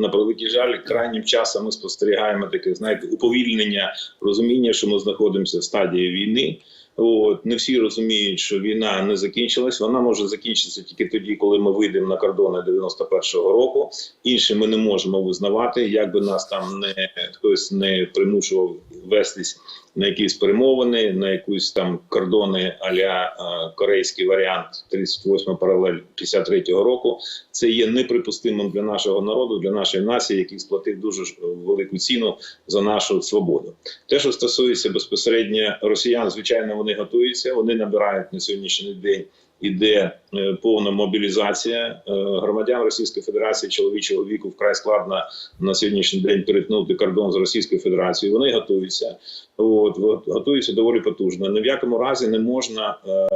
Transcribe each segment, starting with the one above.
на превеликий жаль, крайнім часом ми спостерігаємо таке, знаєте, уповільнення розуміння, що ми знаходимося в стадії війни. От не всі розуміють, що війна не закінчилась. Вона може закінчитися тільки тоді, коли ми вийдемо на кордони 91-го року. Інше ми не можемо визнавати, як би нас там не хтось не примушував вестись на якісь перемовини, на якусь там кордони аля е, корейський варіант 38 паралель 53-го року. Це є неприпустимим для нашого народу, для нашої нації, який сплатив дуже велику ціну за нашу свободу. Те, що стосується безпосередньо росіян, звичайно, вони готуються. Вони набирають на сьогоднішній день. Іде е, повна мобілізація Е, громадян Російської Федерації чоловічого віку вкрай складно на сьогоднішній день перетнути кордон з Російською Федерацією. Вони готуються, от от, готуються доволі потужно. Ні в якому разі не можна е,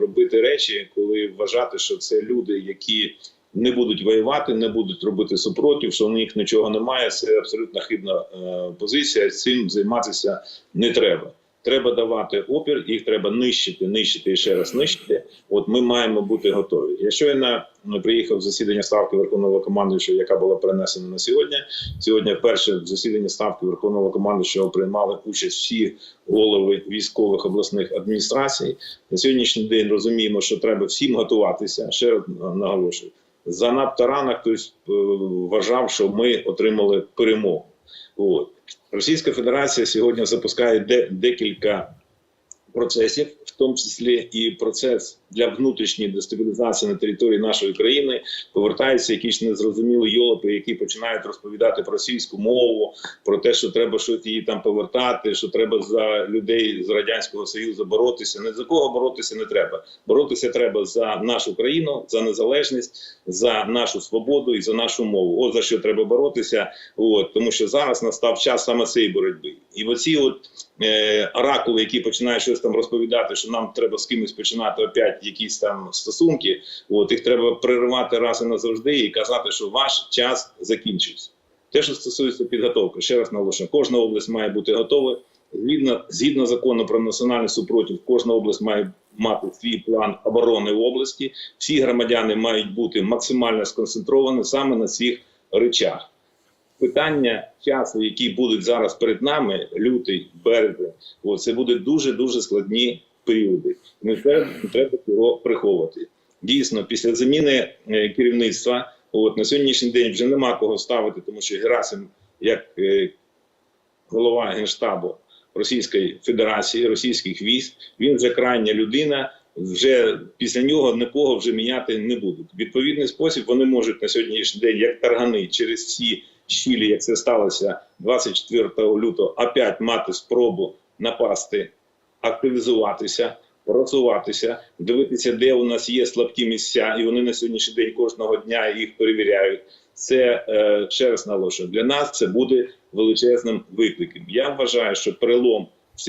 робити речі, коли вважати, що це люди, які не будуть воювати, не будуть робити супротив, що у них нічого немає. Це абсолютно хибна позиція. Цим займатися не треба. Треба давати опір, їх треба нищити, нищити і ще раз нищити. От ми маємо бути готові. Я щойно ну, приїхав засідання ставки Верховного командуючого, яка була перенесена на сьогодні. Сьогодні вперше в засіданні ставки Верховного командуючого приймали участь всі голови військових обласних адміністрацій. На сьогоднішній день розуміємо, що треба всім готуватися. Ще раз наголошую. Занадто рано хтось е, вважав, що ми отримали перемогу. От. Російська Федерація сьогодні запускає де, декілька процесів, в тому числі і процес для внутрішньої дестабілізації на території нашої країни. Повертаються якісь незрозумілі йолопи, які починають розповідати про російську мову, про те, що треба щось її там повертати, що треба за людей з радянського союзу боротися. Не за кого боротися не треба. Боротися треба за нашу країну, за незалежність, за нашу свободу і за нашу мову. От за що треба боротися. От тому що зараз настав час саме цієї боротьби. І оці от е, оракули, які починають щось там розповідати, що нам треба з кимось починати опять якісь там стосунки. От їх треба переривати раз і назавжди і казати, що ваш час закінчився. Те, що стосується підготовки, ще раз наголошую, кожна область має бути готова. Згідно, згідно закону про національний супротив, кожна область має мати свій план оборони в області. Всі громадяни мають бути максимально сконцентровані саме на цих речах. Питання часу, які будуть зараз перед нами, лютий, березень, це буде дуже дуже складні періоди. Не треба, цього приховувати. Дійсно, після заміни е, керівництва, от на сьогоднішній день вже нема кого ставити, тому що Герасим, як е, голова генштабу Російської Федерації, російських військ, він вже крайня людина. Вже після нього нікого вже міняти не будуть. Відповідний спосіб вони можуть на сьогоднішній день, як таргани, через ці щілі, як це сталося 24 лютого, опять мати спробу напасти, активізуватися, просуватися, дивитися, де у нас є слабкі місця, і вони на сьогоднішній день кожного дня їх перевіряють. Це е, ще раз наголошую, для нас це буде величезним викликом. Я вважаю, що перелом